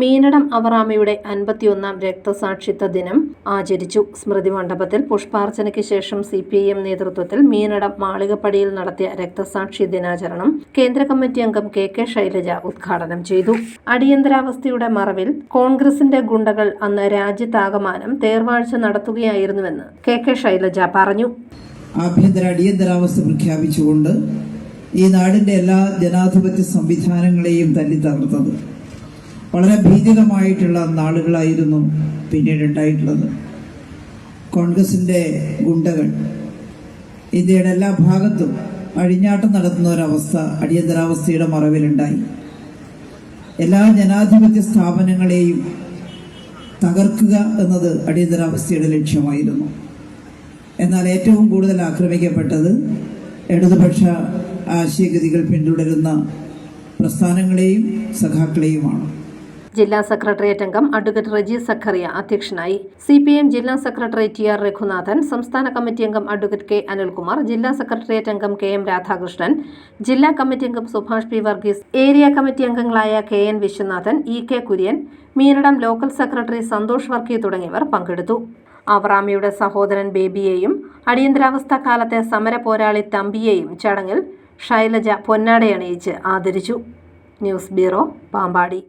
മീനടം അവറാമയുടെ അൻപത്തിയൊന്നാം രക്തസാക്ഷിത്വ ദിനം ആചരിച്ചു. സ്മൃതി മണ്ഡപത്തിൽ പുഷ്പാർച്ചനയ്ക്ക് ശേഷം സി പി ഐ എം നേതൃത്വത്തിൽ മീനടം മാളികപ്പടിയിൽ നടത്തിയ രക്തസാക്ഷി ദിനാചരണം കേന്ദ്ര കമ്മിറ്റി അംഗം കെ കെ ശൈലജ ഉദ്ഘാടനം ചെയ്തു. അടിയന്തരാവസ്ഥയുടെ മറവിൽ കോൺഗ്രസിന്റെ ഗുണ്ടകൾ അന്ന് രാജ്യത്താകമാനം തേർവാഴ്ച നടത്തുകയായിരുന്നുവെന്ന് കെ കെ ശൈലജ പറഞ്ഞു. ആഭ്യന്തര അടിയന്തരാവസ്ഥ പ്രഖ്യാപിച്ചുകൊണ്ട് ഈ നാടിന്റെ എല്ലാ ജനാധിപത്യ സംവിധാനങ്ങളെയും തല്ലി തകർത്തത്. വളരെ ഭീതിതമായിട്ടുള്ള നാളുകളായിരുന്നു പിന്നീട് ഉണ്ടായിട്ടുള്ളത്. കോൺഗ്രസിന്റെ ഗുണ്ടകൾ ഇന്ത്യയുടെ എല്ലാ ഭാഗത്തും അഴിഞ്ഞാട്ടം നടത്തുന്ന ഒരവസ്ഥ അടിയന്തരാവസ്ഥയുടെ മറവിലുണ്ടായി. എല്ലാ ജനാധിപത്യ സ്ഥാപനങ്ങളെയും തകർക്കുക എന്നത് അടിയന്തരാവസ്ഥയുടെ ലക്ഷ്യമായിരുന്നു. എന്നാൽ ഏറ്റവും കൂടുതൽ ആക്രമിക്കപ്പെട്ടത് ഇടതുപക്ഷ ആശയഗതികൾ പിന്തുടരുന്ന പ്രസ്ഥാനങ്ങളെയും സഖാക്കളെയുമാണ്. ജില്ലാ സെക്രട്ടേറിയറ്റ് അംഗം അഡ്വക്കേറ്റ് റജി സഖറിയ അധ്യക്ഷനായി. സി പി എം ജില്ലാ സെക്രട്ടറി ടി ആർ രഘുനാഥൻ സംസ്ഥാന കമ്മിറ്റി അംഗം അഡ്വക്കേറ്റ് കെ അനിൽകുമാർ ജില്ലാ സെക്രട്ടേറിയറ്റ് അംഗം കെ എം രാധാകൃഷ്ണൻ ജില്ലാ കമ്മിറ്റി അംഗം Subhash P Varghese area committee അംഗങ്ങളായ K N Viswanathan E K Kurian Meenadom local secretary Santhosh Varkey തുടങ്ങിയവർ പങ്കെടുത്തു. അവറാമിയുടെ സഹോദരൻ ബേബിയെയും അടിയന്തരാവസ്ഥ കാലത്തെ സമര പോരാളി തമ്പിയെയും ചടങ്ങിൽ ശൈലജ പൊന്നാടയണിയിച്ച് ആദരിച്ചു. News bureau Pampady.